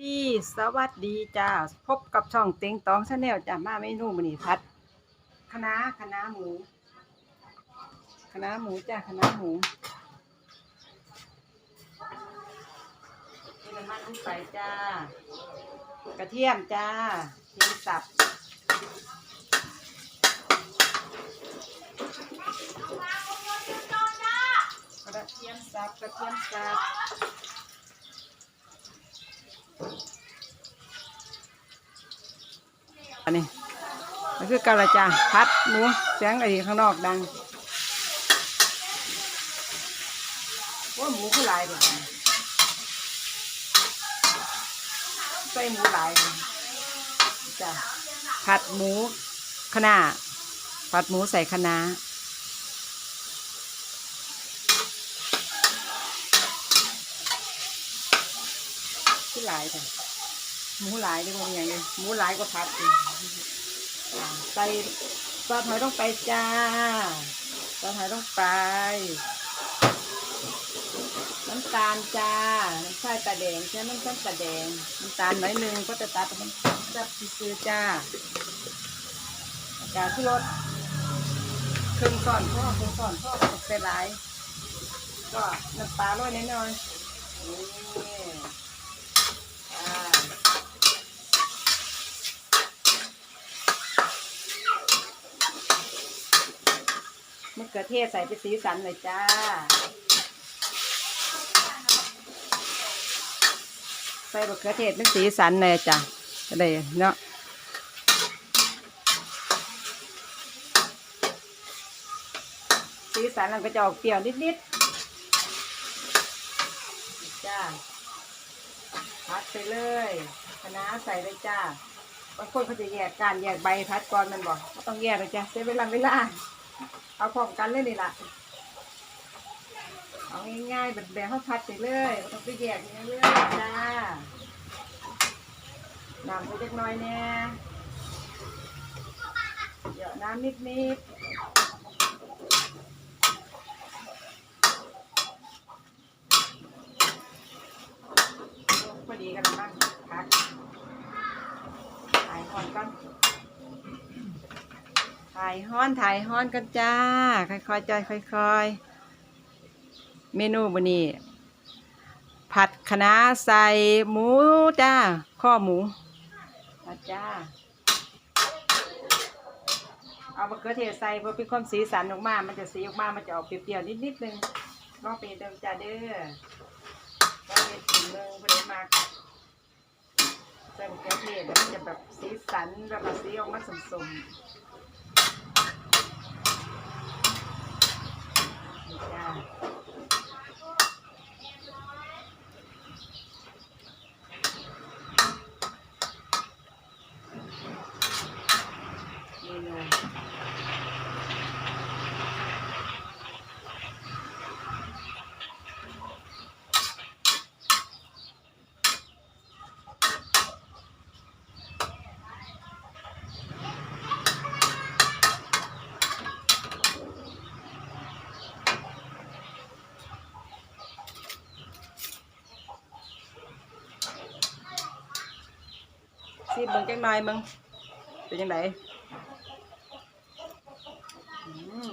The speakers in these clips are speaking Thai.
ที่สวัสดีจ้าพบกับช่องเต็งตองชาแนลจ้ามาเมนูมันนี่พัดคณะน้าคะหมูคณะหมูจ้าคณะหมูนี่น้ำมันลงไปจ้ากระเทียมจ้าเทียมสับกระเทียมสับกระเทียมสับ อันนี้มันคือกะละจ้าพัดหมูเสียงไอ้ข้างนอกดังว่าหมูคือลายเลยใส่หมูลายจ้าผัดหมูคะน้าผัดหมูใส่คะน้าคือลายเลย หมูหลายดีกว่าอย่างเงี้ยหมูหลายกว่าผัดอีกอ่าใส่ซอสหอยต้องไปจ้าซอสหอยต้องไป น้ำตาลจ้า น้ำตาลตาแดงใช่น้ำตาลตาแดง น้ำตาลหน่อยหนึ่งก็จะตัดเป็นจับซื้อจ้าอากาที่รสครึ่งก่อนพ่อครึ่งก่อนพ่อตกใส่หลาย ก็น้ำปลาโรยนิดหน่อยนี่อ่า มะเขือเทศใส่ไปสีสันหน่อยจ้า ใส่มะเขือเทศเป็นสีสันหน่อยจ้ะก็ได้เนาะสีสันมันก็จะออกเปรี้ยวนิดๆ จ้าพัดไปเลยคะน้าใส่เลยจ้าบางคนเขาจะแยกการแยกใบพัดก่อนมันบอกต้องแยกเลยจ้ะเสียเวลาเวลา เอาพร้อมกันเลยนี่ล่ะเอาง่ายๆแบบแบบข้าวผัดไปเลยต้องไปแยกเนื้อเรื่องจ้าน้ำไปเล็กน้อยแน่เดี๋ยวน้ำนิดๆพอดีกันแล้วมั้งพักถ่ายก่อนก่อน ถ่ายฮ้อนถ่ายฮ้อนกันจ้า ค่อยๆจ้าค่อย ๆ เมนูวันนี้ ผัดคะน้าใส่หมูจ้า ข้อหมูมาจ้า เอามะเขือเทศใส่เพื่อเป็นความสีสันออกมา มันจะสีออกมา มันจะออกเปรี้ยวๆนิดๆนึงลองไปเดิมจ้าเด้อลองไปถึงเมืองพอดีมากใส่มะเขือเทศแล้วมันจะแบบสีสันแบบว่าสีออกมาสมๆ จ้าเมนู ซีเบิ่งจังหน่อยมึงเป็นจังไดอืม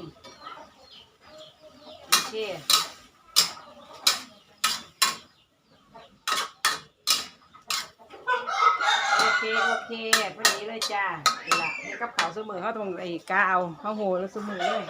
โอเคโอเค โอเคพอดีเลยจ้านี่ละนี่กับเขาวเสมอเขาตรงไอ้กาเอาเขาโหแล้วเสมอเลย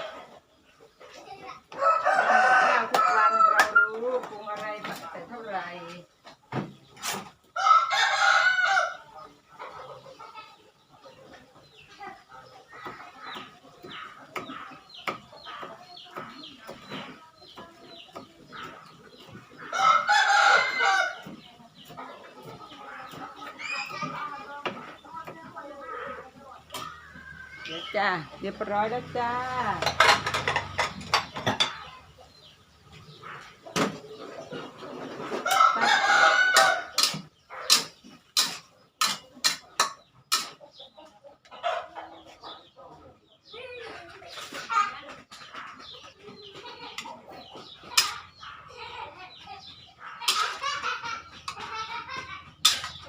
เจ้าเรียบร้อยแล้วจ้า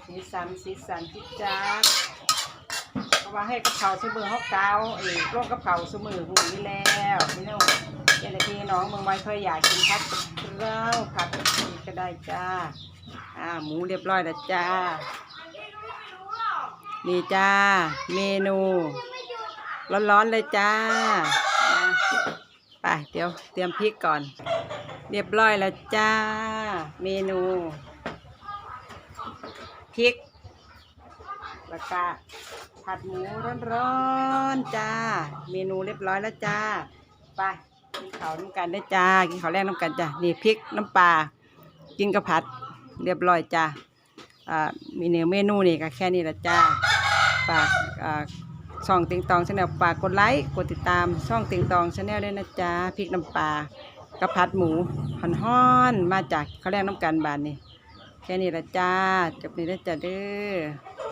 สีสันสีสันจิ๊จ้า ว่าให้กับเขาวเสมอเขาเกาเอ้ร่วมกับเขาวเสมอหูนี่แล้วพี่น้องเจ้าพี่น้องเมืองไม่เคยอยากกินพัดกับเราผัดก็ได้จ้าอ่าหมูเรียบร้อยแล้วจ้า นี่จ้า เมนู ร้อนๆเลยจ้าไปเดี๋ยวเตรียมพริกก่อน เรียบร้อยแล้วจ้า เมนูพริกแล้วก็ ผัดหมูร้อนๆจ้า เมนูเรียบร้อยแล้วจ้า ไปกินข้าวน้ำกันได้จ้า กินข้าวแรกน้ำกันจ้า นี่พริกน้ำปลา กินกับผัดเรียบร้อยจ้าอ่ามีเนื้อเมนูนี่ก็แค่นี้ละจ้าฝากอ่าช่องติงตองชาแนลฝากกดไลค์กดติดตามช่องติงตองชาแนลด้วยนะจ๊ะพริกน้ำปลากระพัดหมูหันห้อนมาจากเขาวแรกน้ำกันบานนี่แค่นี้ละจ้าจบนี้ล้วจ้าเด้อ